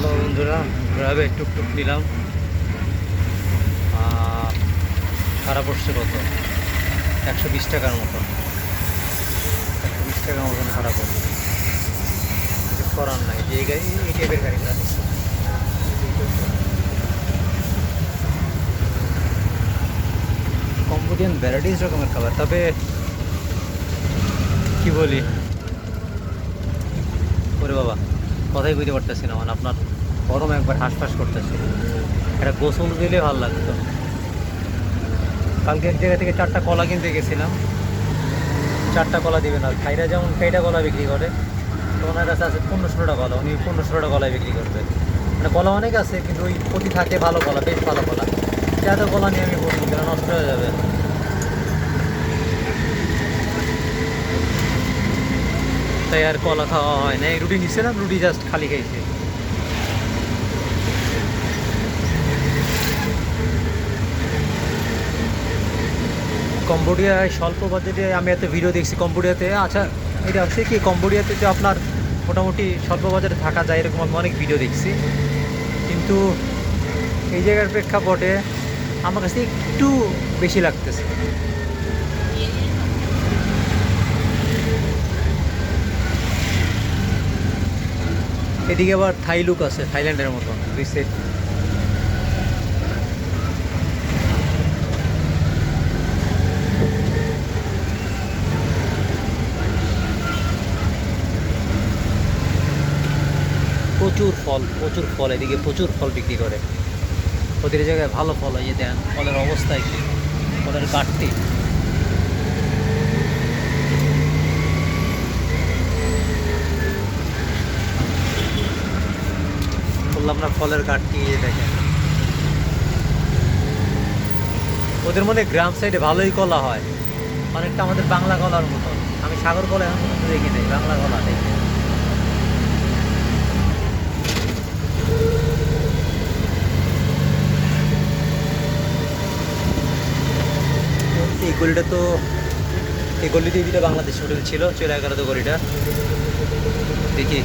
Hello বন্ধুরা গ্রাবে টুকটুক নিলাম। ভাড়া পড়ছে কত? একশো বিশ টাকার মতন। একশো বিশ টাকার মতন ভাড়া পড়ছে কিছু করার নাই। যে গাড়ি, এই টাইপের গাড়িগুলো কম্বোডিয়ান ভ্যারাইটিস রকমের খাবার। তবে কি বলি? ওরে বাবা। কথাই বুঝতে পারতেছি না মানে আপনার গরম একবার হাঁসফাঁস করতেছে। একটা গোসল দিলে ভালো লাগতো। কালকে এক জায়গা থেকে চারটা কলা কিনতে গেছিলাম। চারটা কলা দিবেন আর ভাইরা যেমন খাইটা কলা বিক্রি করে তো ওনার কাছে আছে পনেরো ষোলোটা কলা, উনি পনেরো ষোলোটা কলাই বিক্রি করবে। মানে কলা অনেক আছে, কিন্তু ওই প্রতি থাকে ভালো কলা, বেশ ভালো কলা। এত কলা নিয়ে আমি বলব নষ্ট হয়ে যাবে। তাই আর কলা খাওয়া হয় না। এই রুটি নিচ্ছিলাম রুটি জাস্ট খালি খাইছি। কম্বোডিয়ায় স্বল্প বাজেটে আমি এত ভিডিও দেখছি কম্বোডিয়াতে। আচ্ছা এটা হচ্ছে কি? কম্বোডিয়াতে যে আপনার মোটামুটি স্বল্প বাজেটে থাকা যায়, এরকম আমি অনেক ভিডিও দেখছি। কিন্তু এই জায়গার প্রেক্ষাপটে আমার কাছে একটু বেশি লাগতেছে। এদিকে আবার থাই লুক আছে, থাইল্যান্ডের মতন রিসেট প্রচুর ফল প্রচুর ফল এদিকে, প্রচুর ফল বিক্রি করে। ওদের জায়গায় ভালো ফল হয় যে দেন, ফলের অবস্থায় কি ফলের কাটতি না, ফলের এই দেখেন। ওদের মনে গ্রাম সাইডে ভালোই কলা হয়। অনেকটা আমাদের বাংলা কলার মতন। আমি সাগর কলা এখন দেখি নাই, বাংলা কলা দেখি এই গলিটা তো এই গলিতে যেটা বাংলাদেশ হোটেল ছিল চলে এগারো তো গলিটা। দেখি।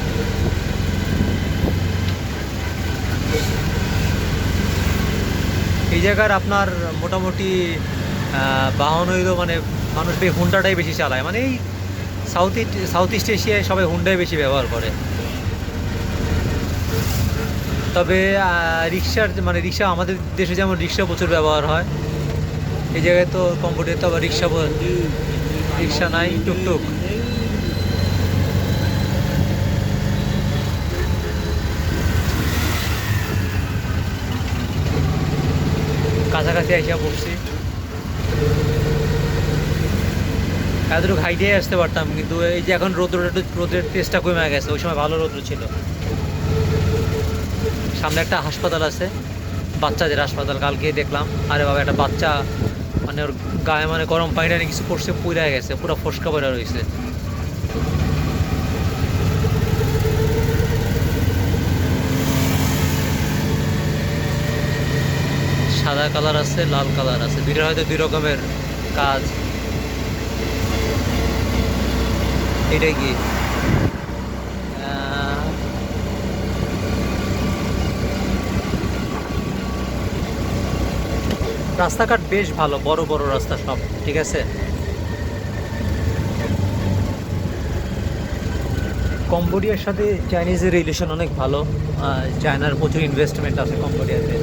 এই জায়গার আপনার মোটামুটি বাহন হইল মানে মানুষ বে হুন্ডাটাই বেশি চালায়। মানে এই সাউথ ইস্ট সাউথ ইস্ট এশিয়ায় সবাই হুন্ডাই বেশি ব্যবহার করে। তবে রিক্সার মানে রিক্সা আমাদের দেশে যেমন রিক্সা প্রচুর ব্যবহার হয়, এই জায়গায় তো কম্পিউটার তো আবার রিক্সা রিক্সা নাই, টুকটুক। আইসা পড়ছি আসতে পারতাম, কিন্তু এই যে এখন রোদ্র রোদের টেস্টটা কমে গেছে, ওই সময় ভালো রোদ্র ছিল। সামনে একটা হাসপাতাল আছে, বাচ্চাদের হাসপাতাল, কালকে দেখলাম। আরে বাবা, একটা বাচ্চা মানে ওর গায়ে মানে গরম পানিটা নিয়ে কিছু পড়ছে, পুড়ে গেছে, পুরো ফসকা পড়ে রয়েছে। সাদা কালার আছে, লাল কালার আছে। দুইটার হয়তো দুই রকমের কাজ। এটা কি? রাস্তাঘাট বেশ ভালো, বড় বড় রাস্তা সব, ঠিক আছে? কম্বোডিয়ার সাথে চাইনিজের রিলেশন অনেক ভালো। চায়নার প্রচুর ইনভেস্টমেন্ট আছে কম্বোডিয়াতে,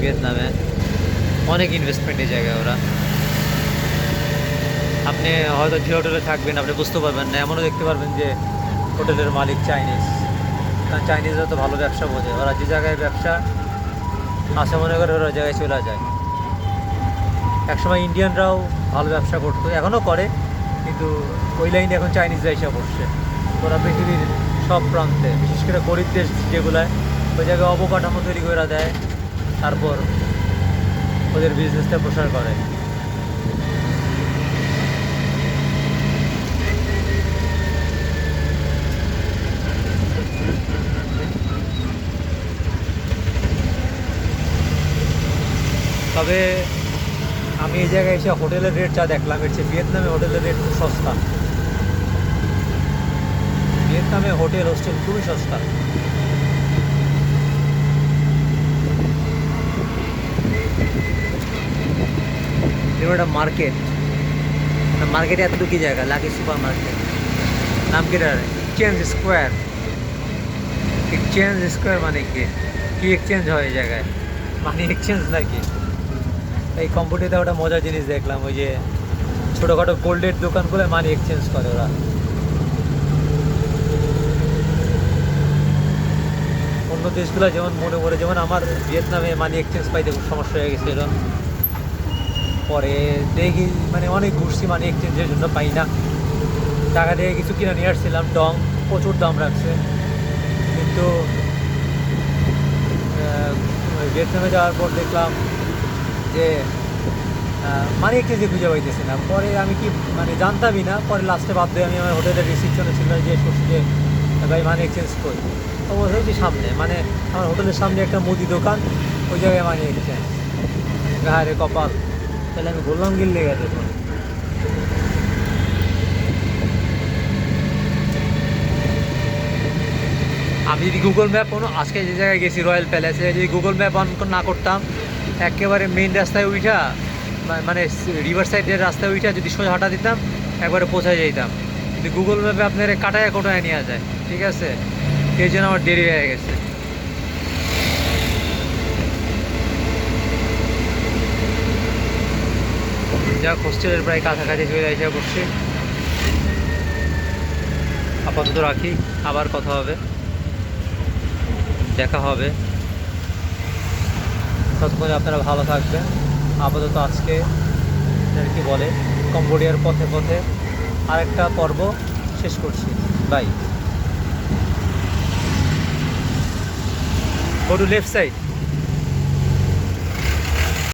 ভিয়েতনামে। অনেক ইনভেস্টমেন্ট এই জায়গায় ওরা। আপনি হয়তো যে হোটেলে থাকবেন, আপনি বুঝতে পারবেন না। এমনও দেখতে পারবেন যে হোটেলের মালিক চাইনিজ কারণ চাইনিজরা তো ভালো ব্যবসা বোঝে। ওরা যে জায়গায় ব্যবসা আছে, মনে করে ওরা জায়গায় চলে যায়। একসময় ইন্ডিয়ানরাও ভালো ব্যবসা করতো, এখনও করে, কিন্তু ওই লাইনে এখন চাইনিজরা এসে পড়ছে ওরা পৃথিবীর সব প্রান্তে, বিশেষ করে গরিব দেশ যেগুলায়, ওই জায়গায় অবকাঠামো তৈরি করে দেয়। তারপর ওদের বিজনেসটা প্রসার করে। তবে আমি এই জায়গায় এসে হোটেলের রেট যা দেখলাম, এর চেয়ে ভিয়েতনামে হোটেলের রেট খুব সস্তা। ভিয়েতনামে হোটেল হোস্টেল খুবই সস্তা। এরকম একটা মার্কেট মার্কেটে এতটুকু জায়গা লাকি সুপার মার্কেট নাম কি এক্সচেঞ্জ স্কোয়ার এক্সচেঞ্জ স্কোয়ার মানে কি? কি এক্সচেঞ্জ হয় এই জায়গায়? মানি এক্সচেঞ্জ নাকি? এই কম্পিউটারে ওটা মজার জিনিস দেখলাম, ওই যে ছোটোখাটো গোল্ডের দোকান করে মানি এক্সচেঞ্জ করে ওরা। অন্য দেশগুলো যেমন মনে করে যেমন আমার ভিয়েতনামে মানি এক্সচেঞ্জ পাইতে খুব সমস্যা হয়ে গেছিল পরে দেখি মানে অনেক ঘুরছি, মানি এক্সচেঞ্জের জন্য পাই না। টাকা দিয়ে কিছু কিনে নিয়ে আসছিলাম, ডং, প্রচুর দাম রাখছে। কিন্তু ভিয়েতনামে যাওয়ার পর দেখলাম যে মানি এক্সচেঞ্জে খুঁজে পাইতেছি না। পরে আমি কি মানে জানতামই না, পরে লাস্টে বাধ্য হয়ে আমি আমার হোটেলের রিসিপশনে ছিল যে করছি যে, ভাই মানি এক্সচেঞ্জ করি তো বলছে যে সামনে। মানে আমার হোটেলের সামনে একটা মুদি দোকান, ওই জায়গায় মানি এক্সচেঞ্জ গাহারে কপাল। তাহলে আমি বললাম গিল্লে গেছে। আমি যদি গুগল ম্যাপ কোনো আজকে যে জায়গায় গেছি রয়্যাল প্যালেসে যদি গুগল ম্যাপ অন না করতাম, একেবারে মেইন রাস্তায় উঠা মানে রিভার সাইডের রাস্তায় উঠা যদি সোজা হাঁটা দিতাম, একবারে পৌঁছায় যেতাম কিন্তু গুগল ম্যাপে আপনার কাটায় কোটায় নিয়ে যায়, ঠিক আছে? এই জন্য আমার দেরি হয়ে গেছে। যাক, হোস্টেলের প্রায় কাছাকাছি চলে এসে করছি আপাতত রাখি, আবার কথা হবে। দেখা হবে। ততক্ষণে আপনারা ভালো থাকবেন। আপাতত আজকে কি বলে, কম্বোডিয়ার পথে পথে আরেকটা পর্ব শেষ করছি। Bye. Go to left side